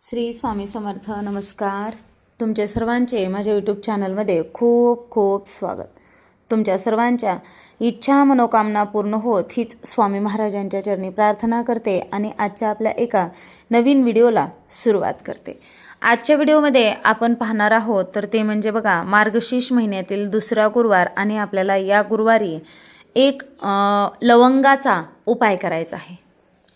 श्री स्वामी समर्थ नमस्कार. तुमचे सर्वांचे माझ्या यूट्यूब चॅनलमध्ये खूप खूप स्वागत. तुमच्या सर्वांच्या इच्छा मनोकामना पूर्ण होत हीच स्वामी महाराजांच्या चरणी प्रार्थना करते आणि आजच्या आपल्या एका नवीन व्हिडिओला सुरुवात करते. आजच्या व्हिडिओमध्ये आपण पाहणार आहोत तर ते म्हणजे बघा मार्गशीर्ष महिन्यातील दुसरा गुरुवार आणि आपल्याला या गुरुवारी एक लवंगाचा उपाय करायचा आहे.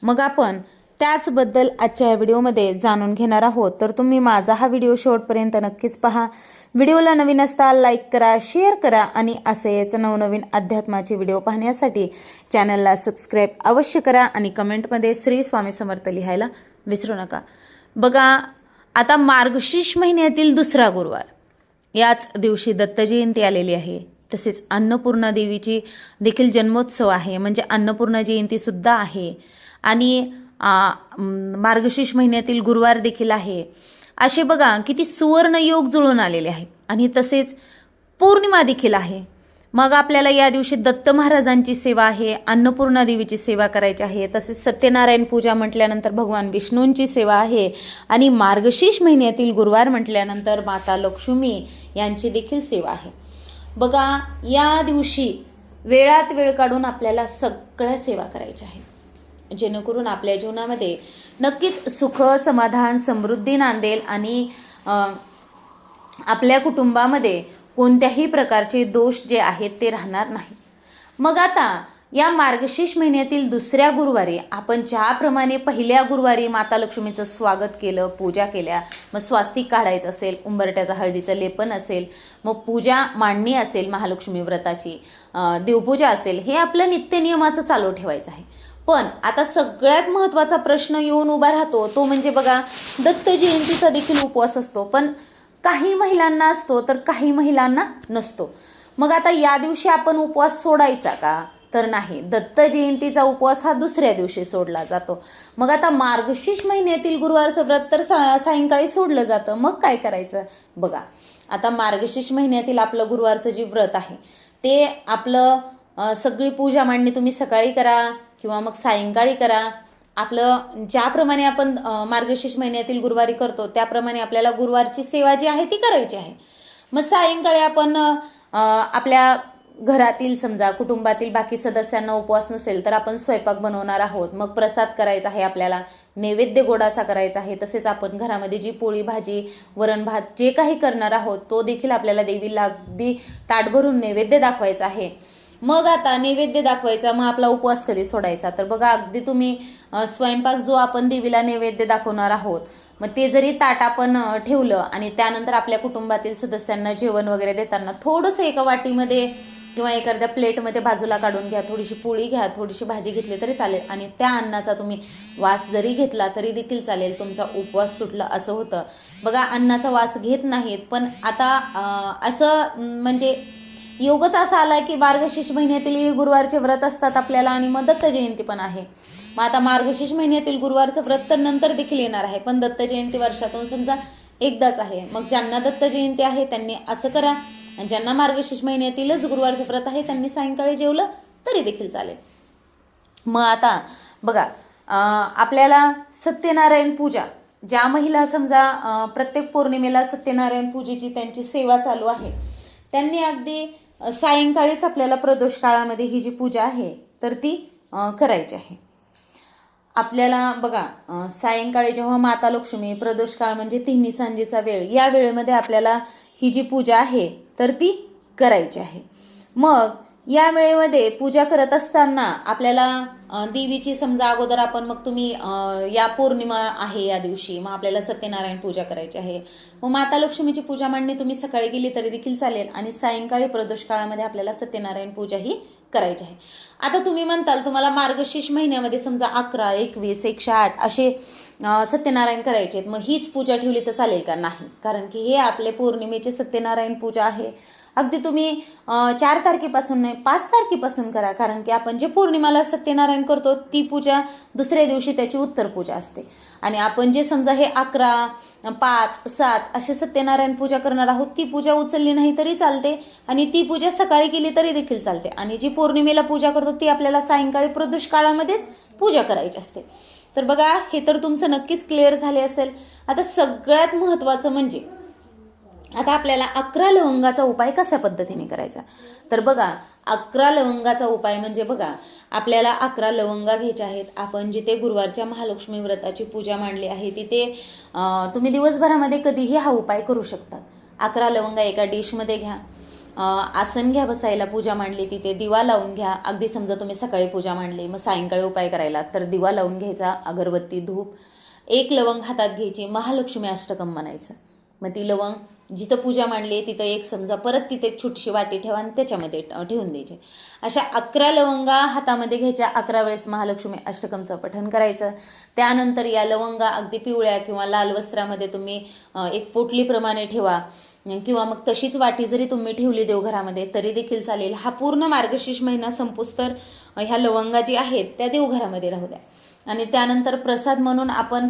मग आपण त्याचबद्दल आजच्या या व्हिडिओमध्ये जाणून घेणार आहोत. तर तुम्ही माझा हा व्हिडिओ शेवटपर्यंत नक्कीच पहा. व्हिडिओला नवीन असता लाईक करा शेअर करा आणि असेच याचं नवनवीन अध्यात्माचे व्हिडिओ पाहण्यासाठी चॅनलला सबस्क्राईब अवश्य करा आणि कमेंटमध्ये श्री स्वामी समर्थ लिहायला विसरू नका. बघा आता मार्गशीर्ष महिन्यातील दुसरा गुरुवार. याच दिवशी दत्त जयंती आलेली आहे. तसेच अन्नपूर्णा देवीची देखील जन्मोत्सव आहे. म्हणजे अन्नपूर्णा जयंतीसुद्धा आहे. आणि मार्गशीर्ष महिन्यातील गुरुवार देखील आहे. असे बघा किती सुवर्ण योग जुळून आलेले आहेत. आणि तसेच पौर्णिमा देखील आहे. मग आपल्याला या दिवशी दत्त महाराजांची सेवा आहे अन्नपूर्णा देवीची सेवा करायची आहे तसेच सत्यनारायण पूजा म्हटल्यानंतर भगवान विष्णूंची सेवा आहे आणि मार्गशीर्ष महिन्यातील गुरुवार म्हटल्यानंतर माता लक्ष्मी यांची देखील सेवा आहे. बघा या दिवशी वेळात वेळ काढून आपल्याला सगळ्या सेवा करायच्या आहेत. जेणेकरून आपल्या जीवनामध्ये नक्कीच सुख समाधान समृद्धी नांदेल आणि आपल्या कुटुंबामध्ये कोणत्याही प्रकारचे दोष जे आहेत ते राहणार नाही. मग आता या मार्गशीर्ष महिन्यातील दुसऱ्या गुरुवारी आपण ज्याप्रमाणे पहिल्या गुरुवारी माता लक्ष्मीचं स्वागत केलं पूजा केल्या मग स्वास्तिक काढायचं असेल उंबरट्याचं हळदीचं लेपन असेल मग पूजा मांडणी असेल महालक्ष्मी व्रताची देवपूजा असेल हे आपलं नित्यनियमाचं चालू ठेवायचं आहे. पण आता सगळ्यात महत्त्वाचा प्रश्न येऊन उभा राहतो तो म्हणजे बघा दत्त जयंतीचा देखील उपवास असतो. पण काही महिलांना असतो तर काही महिलांना नसतो. मग आता या दिवशी आपण उपवास सोडायचा का? तर नाही. दत्त जयंतीचा उपवास हा दुसऱ्या दिवशी सोडला जातो. मग आता मार्गशीर्ष महिन्यातील गुरुवारचं व्रत तर सा सायंकाळी सोडलं जातं. मग काय करायचं? बघा. आता मार्गशीर्ष महिन्यातील आपलं गुरुवारचं जे व्रत आहे ते आपलं सगळी पूजा मांडणी तुम्ही सकाळी करा किंवा मग सायंकाळी करा. आपलं ज्याप्रमाणे आपण मार्गशीर्ष महिन्यातील गुरुवारी करतो त्याप्रमाणे आपल्याला गुरुवारची सेवा जी आहे ती करायची आहे. मग सायंकाळी आपण आपल्या घरातील समजा कुटुंबातील बाकी सदस्यांना उपवास नसेल तर आपण स्वयंपाक बनवणार आहोत. मग प्रसाद करायचा आहे आपल्याला नैवेद्य गोडाचा करायचा आहे. तसेच आपण घरामध्ये जी पोळी भाजी वरण भात जे काही करणार आहोत तो देखील आपल्याला देवीला अगदी ताट भरून नैवेद्य दाखवायचा आहे. मग आता नैवेद्य दाखवायचा मग आपला उपवास कधी सोडायचा? तर बघा अगदी तुम्ही स्वयंपाक जो आपण देवीला नैवेद्य दाखवणार आहोत मग ते जरी ताट आपण ठेवलं आणि त्यानंतर आपल्या कुटुंबातील सदस्यांना जेवण वगैरे देताना थोडंसं एका वाटीमध्ये किंवा एखाद्या प्लेटमध्ये बाजूला काढून घ्या थोडीशी पोळी घ्या थोडीशी भाजी घेतली तरी चालेल. आणि त्या अन्नाचा तुम्ही वास जरी घेतला तरी देखील चालेल तुमचा उपवास सुटला असं होतं. बघा अन्नाचा वास घेत नाहीत पण आता असं म्हणजे योगच असा आला की मार्गशीर्ष महिन्यातील गुरुवारचे व्रत असतात आपल्याला आणि मग दत्त जयंती पण आहे. मग आता मार्गशीर्ष महिन्यातील गुरुवारचं व्रत तर नंतर देखील येणार आहे. पण दत्त जयंती वर्षातून समजा एकदाच आहे. मग ज्यांना दत्त जयंती आहे त्यांनी असं करा. आणि ज्यांना मार्गशीर्ष महिन्यातीलच गुरुवारचं व्रत आहे त्यांनी सायंकाळी जेवलं तरी देखील चालेल. मग आता बघा आपल्याला सत्यनारायण पूजा ज्या महिला समजा प्रत्येक पौर्णिमेला सत्यनारायण पूजेची त्यांची सेवा चालू आहे त्यांनी अगदी सायंकाळीच आपल्याला प्रदोष काळामध्ये ही जी पूजा आहे तर ती करायची आहे. आपल्याला बघा सायंकाळी जेव्हा माता लक्ष्मी प्रदोष काळ म्हणजे तिन्ही सांजेचा वेळ या वेळेमध्ये आपल्याला ही जी पूजा आहे तर ती करायची आहे. मग या वेळेमध्ये पूजा करत असताना आपल्याला देवीची समजा अगोदर आपण मग तुम्ही या पौर्णिमा आहे या दिवशी मग आपल्याला सत्यनारायण पूजा करायची आहे. मग माता लक्ष्मीची पूजा मांडणी तुम्ही सकाळी गेली तरी देखील चालेल आणि सायंकाळी प्रदोष काळामध्ये आपल्याला सत्यनारायण पूजा ही करायची आहे. आता तुम्ही म्हणताल तुम्हाला मार्गशीर्ष महिन्यामध्ये समजा अकरा एकवीस एकशे आठ असे सत्यनारायण करायचे आहेत. मग हीच पूजा ठेवली तर चालेल का नाही? कारण की हे आपले पौर्णिमेचे सत्यनारायण पूजा आहे. अगदी तुम्ही चार तारखेपासून नाही पाच तारखेपासून करा कारण की आपण जे पौर्णिमाला सत्यनारायण करतो ती पूजा दुसऱ्या दिवशी त्याची उत्तर पूजा असते. आणि आपण जे समजा हे अकरा पाच सात असे सत्यनारायण पूजा करणार आहोत ती पूजा उचलली नाही तरी चालते आणि ती पूजा सकाळी केली तरी देखील चालते. आणि जी पौर्णिमेला पूजा करतो ती आपल्याला सायंकाळी प्रदोष काळामध्येच पूजा करायची असते. तर बघा हे तर तुमचं नक्कीच क्लिअर झाले असेल. आता सगळ्यात महत्त्वाचं म्हणजे आता आपल्याला अकरा लवंगाचा उपाय कशा पद्धतीने करायचा? तर बघा अकरा लवंगाचा उपाय म्हणजे बघा आपल्याला अकरा लवंगा घ्यायच्या आहेत. आपण जिथे गुरुवारच्या महालक्ष्मी व्रताची पूजा मांडली आहे तिथे तुम्ही दिवसभरामध्ये कधीही हा उपाय करू शकतात. अकरा लवंगा एका डिशमध्ये घ्या. आसन घ्या बसायला पूजा मांडली तिथे दिवा लावून घ्या. अगदी समजा तुम्ही सकाळी पूजा मांडली मग सायंकाळी उपाय करायला तर दिवा लावून घ्यायचा अगरबत्ती धूप. एक लवंग हातात घ्यायची महालक्ष्मी अष्टकम म्हणायचं. मग ती लवंग जिथं पूजा मांडली आहे तिथं एक समजा परत तिथे एक छोटीशी वाटी ठेवा आणि त्याच्यामध्ये ठेवून द्यायचे. अशा अकरा लवंगा हातामध्ये घ्यायच्या. अकरा वेळेस महालक्ष्मी अष्टकमचं पठण करायचं. त्यानंतर या लवंगा अगदी पिवळ्या किंवा लाल वस्त्रामध्ये तुम्ही एक पोटलीप्रमाणे ठेवा. किंवा मग तशीच वाटी जरी तुम्ही ठेवली देवघरामध्ये तरी देखील चालेल. हा पूर्ण मार्गशीर्ष महिना संपूस तर ह्या लवंगा जी आहेत त्या देवघरामध्ये राहू द्या. आणि त्यानंतर प्रसाद म्हणून आपण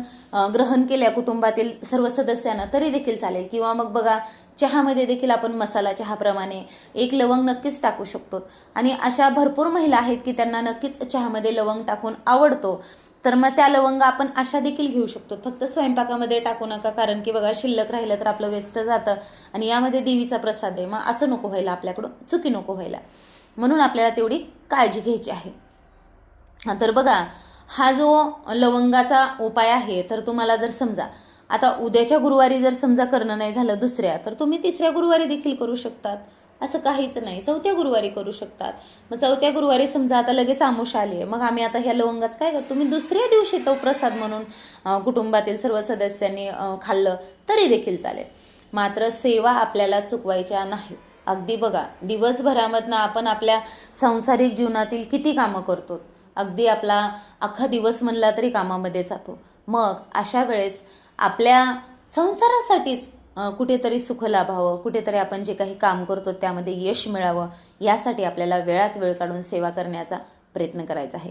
ग्रहण केल्या कुटुंबातील सर्व सदस्यांना तरी देखील चालेल. किंवा मग बघा चहामध्ये देखील आपण मसाला चहाप्रमाणे एक लवंग नक्कीच टाकू शकतो. आणि अशा भरपूर महिला आहेत की त्यांना नक्कीच चहामध्ये लवंग टाकून आवडतो. तर मग त्या लवंग आपण अशा देखील घेऊ शकतो. फक्त स्वयंपाकामध्ये टाकू नका कारण की बघा शिल्लक राहिलं तर आपलं वेस्ट जातं. आणि यामध्ये देवीचा प्रसाद आहे. मग असं नको व्हायला आपल्याकडून चुकी नको व्हायला. म्हणून आपल्याला तेवढी काळजी घ्यायची आहे. तर बघा हा जो लवंगाचा उपाय आहे तर तुम्हाला जर समजा आता उद्याच्या गुरुवारी जर समजा करणं नाही झालं दुसऱ्या तर तुम्ही तिसऱ्या गुरुवारी देखील करू शकतात. असं काहीच नाही. चौथ्या गुरुवारी करू शकतात. मग चौथ्या गुरुवारी समजा आता लगेच आमुष आली आहे. मग आम्ही आता ह्या लवंगाचं काय करतो? तुम्ही दुसऱ्या दिवशी तो प्रसाद म्हणून कुटुंबातील सर्व सदस्यांनी खाल्लं तरी देखील चालेल. मात्र सेवा आपल्याला चुकवायच्या नाहीत. अगदी बघा दिवसभरामधनं आपण आपल्या सांसारिक जीवनातील किती कामं करतो? अगदी आपला अख्खा दिवस म्हणला तरी कामामध्ये जातो. मग अशा वेळेस आपल्या संसारासाठीच कुठेतरी सुख लाभावं कुठेतरी आपण जे काही काम करतो त्यामध्ये यश मिळावं यासाठी आपल्याला वेळात वेळ काढून सेवा करण्याचा प्रयत्न करायचा आहे.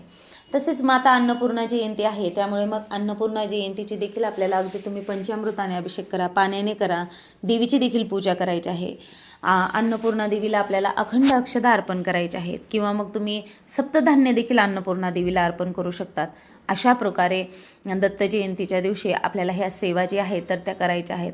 तसेच माता अन्नपूर्णा जयंती आहे त्यामुळे मग अन्नपूर्णा जयंतीची देखील आपल्याला अगदी तुम्ही पंचामृताने अभिषेक करा पाण्याने करा देवीची देखील पूजा करायची आहे. अन्नपूर्णा देवीला आपल्याला अखंड अक्षदा अर्पण करायचे आहेत. किंवा मग तुम्ही सप्तधान्य देखील अन्नपूर्णा देवीला अर्पण करू शकतात. अशा प्रकारे दत्त जयंतीच्या दिवशी आपल्याला ह्या सेवा जी आहेत तर त्या करायच्या आहेत.